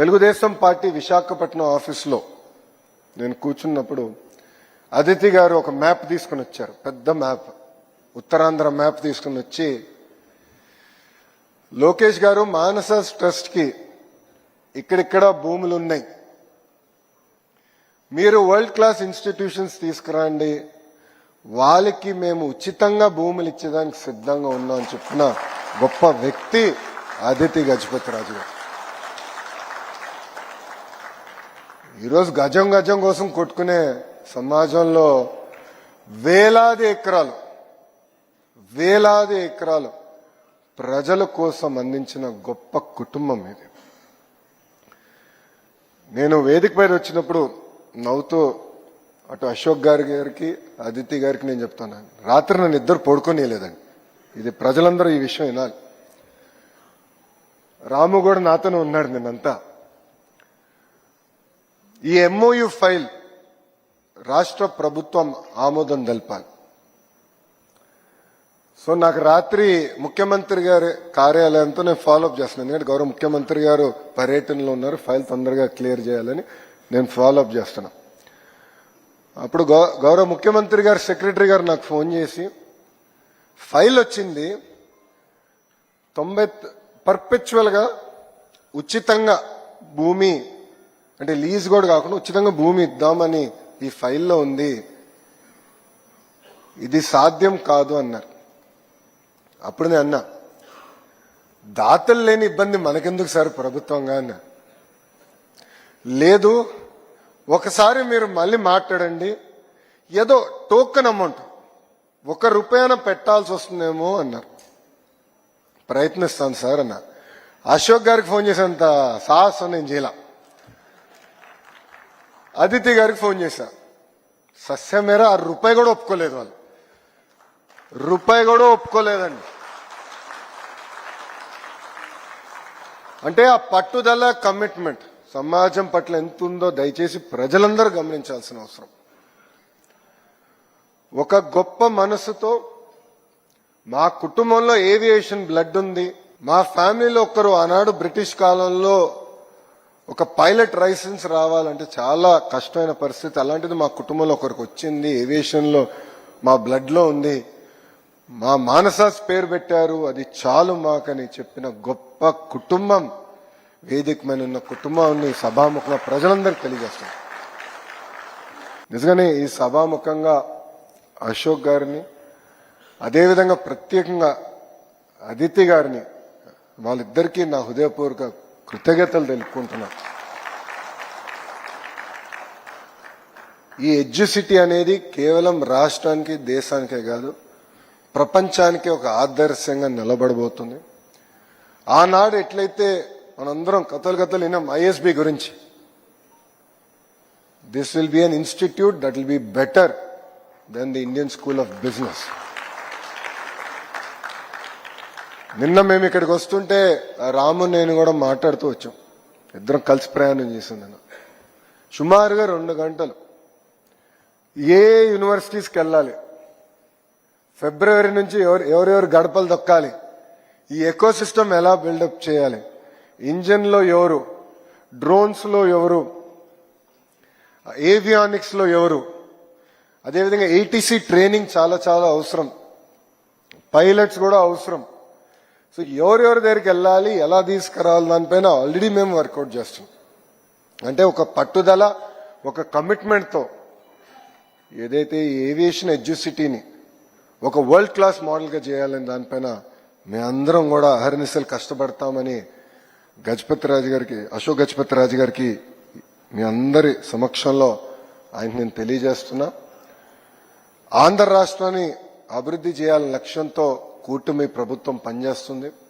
Telugu Desam party Visakhapatnam ఆఫీస్లో నేను కూర్చున్నప్పుడు అదితి గారు ఒక మ్యాప్ తీసుకుని వచ్చారు పెద్ద మ్యాప్. ఉత్తరాంధ్ర మ్యాప్ తీసుకుని వచ్చి లోకేష్ గారు మానస ట్రస్ట్కి ఇక్కడిక్కడ భూములు ఉన్నాయి మీరు వరల్డ్ క్లాస్ ఇన్స్టిట్యూషన్స్ తీసుకురండి వాళ్ళకి మేము ఉచితంగా భూములు ఇచ్చేదానికి సిద్ధంగా ఉన్నాం అని చెప్పిన గొప్ప వ్యక్తి అదితి గజపతి రాజు గారు. ఈరోజు గజం గజం కోసం కొట్టుకునే సమాజంలో వేలాది ఎకరాలు వేలాది ఎకరాలు ప్రజల కోసం అందించిన గొప్ప కుటుంబం ఇది. నేను వేదిక పైన వచ్చినప్పుడు నవ్వుతూ అటు అశోక్ గారి గారికి అదితి గారికి నేను చెప్తాను రాత్రి నన్ను ఇద్దరు పడుకోనియలేదండి. ఇది ప్రజలందరూ ఈ విషయం వినాలి. రాము కూడా నాతోనే ఉన్నాడు నిన్నంతా. ఈ ఎంఓయు ఫైల్ రాష్ట్ర ప్రభుత్వం ఆమోదం తెలపాలి. సో నాకు రాత్రి ముఖ్యమంత్రి గారి కార్యాలయంతో నేను ఫాలోఅప్ చేస్తున్నాను. ఎందుకంటే గౌరవ ముఖ్యమంత్రి గారు పర్యటనలో ఉన్నారు. ఫైల్ తొందరగా క్లియర్ చేయాలని నేను ఫాలోఅప్ చేస్తున్నా అప్పుడు గౌ- గౌరవ ముఖ్యమంత్రి గారు సెక్రటరీ గారు నాకు ఫోన్ చేసి ఫైల్ వచ్చింది. తొంభై పర్పెచువల్గా ఉచితంగా భూమి అంటే లీజ్ కూడా కాకుండా ఉచితంగా భూమి ఇద్దామని ఈ ఫైల్లో ఉంది. ఇది సాధ్యం కాదు అన్నారు. అప్పుడు నేను అన్నా దాతలు లేని ఇబ్బంది మనకెందుకు సార్ ప్రభుత్వంగా అన్నా. లేదు ఒకసారి మీరు మళ్ళీ మాట్లాడండి ఏదో టోకెన్ అమౌంట్ ఒక రూపాయన పెట్టాల్సి వస్తుందేమో అన్నారు. ప్రయత్నిస్తాను సార్ అన్న. అశోక్ గారికి ఫోన్ చేసేంత సాహసం నేను చేయాల. అదితి గారికి ఫోన్ చేశా. సస్యమేర ఆ రూపాయి కూడా ఒప్పుకోలేదు వాళ్ళు. రూపాయి కూడా ఒప్పుకోలేదండి. అంటే ఆ పట్టుదల కమిట్మెంట్ సమాజం పట్ల ఎంత ఉందో దయచేసి ప్రజలందరూ గమనించాల్సిన అవసరం. ఒక గొప్ప మనసుతో మా కుటుంబంలో ఏవియేషన్ బ్లడ్ ఉంది. మా ఫ్యామిలీలో ఒకరు ఆనాడు బ్రిటిష్ కాలంలో ఒక పైలట్ లైసెన్స్ రావాలంటే చాలా కష్టమైన పరిస్థితి. అలాంటిది మా కుటుంబంలో ఒకరికి వచ్చింది. ఏవియేషన్లో మా బ్లడ్లో ఉంది. మా మానసాస్ పేరు పెట్టారు. అది చాలు మాకని చెప్పిన గొప్ప కుటుంబం. వేదిక మీద ఉన్న కుటుంబాన్ని సభాముఖంగా ప్రజలందరికీ తెలియజేస్తారు నిజంగానే ఈ సభాముఖంగా అశోక్ గారిని అదేవిధంగా ప్రత్యేకంగా అదితి గారిని వాళ్ళిద్దరికీ నా హృదయపూర్వక కృతజ్ఞతలు తెలుపుకుంటున్నా. ఈ ఎడ్యుసిటీ అనేది కేవలం రాష్ట్రానికి దేశానికే కాదు ప్రపంచానికి ఒక ఆదర్శంగా నిలబడబోతుంది. ఆనాడు ఎట్లయితే మనందరం కథలు కథలు విన్నాం ఐఎస్బి గురించి this will be an institute that will be better than the Indian school of business నిన్న మేము ఇక్కడికి వస్తుంటే రాము నేను కూడా మాట్లాడుతూ వచ్చాం. ఇద్దరం కలిసి ప్రయాణం చేసింది నేను సుమారుగా రెండు గంటలు. ఏ యూనివర్సిటీస్కి వెళ్ళాలి? ఫిబ్రవరి నుంచి ఎవరు ఎవరెవరు గడపలు దొక్కాలి? ఈ ఎకో సిస్టమ్ ఎలా బిల్డప్ చేయాలి? ఇంజన్లో ఎవరు? డ్రోన్స్లో ఎవరు? ఏవియానిక్స్లో ఎవరు? అదేవిధంగా ఏటీసీ ట్రైనింగ్ చాలా చాలా అవసరం. పైలట్స్ కూడా అవసరం. సో ఎవరెవరి దగ్గరికి వెళ్ళాలి ఎలా తీసుకురావాలి దానిపైన ఆల్రెడీ మేము వర్కౌట్ చేస్తాం. అంటే ఒక పట్టుదల ఒక కమిట్మెంట్తో ఏదైతే ఏవియేషన్ ఎడ్యుసిటీని ఒక వరల్డ్ క్లాస్ మోడల్గా చేయాలని దానిపైన మేమందరం కూడా అహర్నిశలు కష్టపడతామని గజపతి రాజు గారికి అశోక్ గజపతి రాజు గారికి మీ అందరి సమక్షంలో ఆయన నేను తెలియజేస్తున్నా. ఆంధ్ర రాష్ట్రాన్ని అభివృద్ధి చేయాలనే లక్ష్యంతో కూటమి ప్రభుత్వం పనిచేస్తుంది.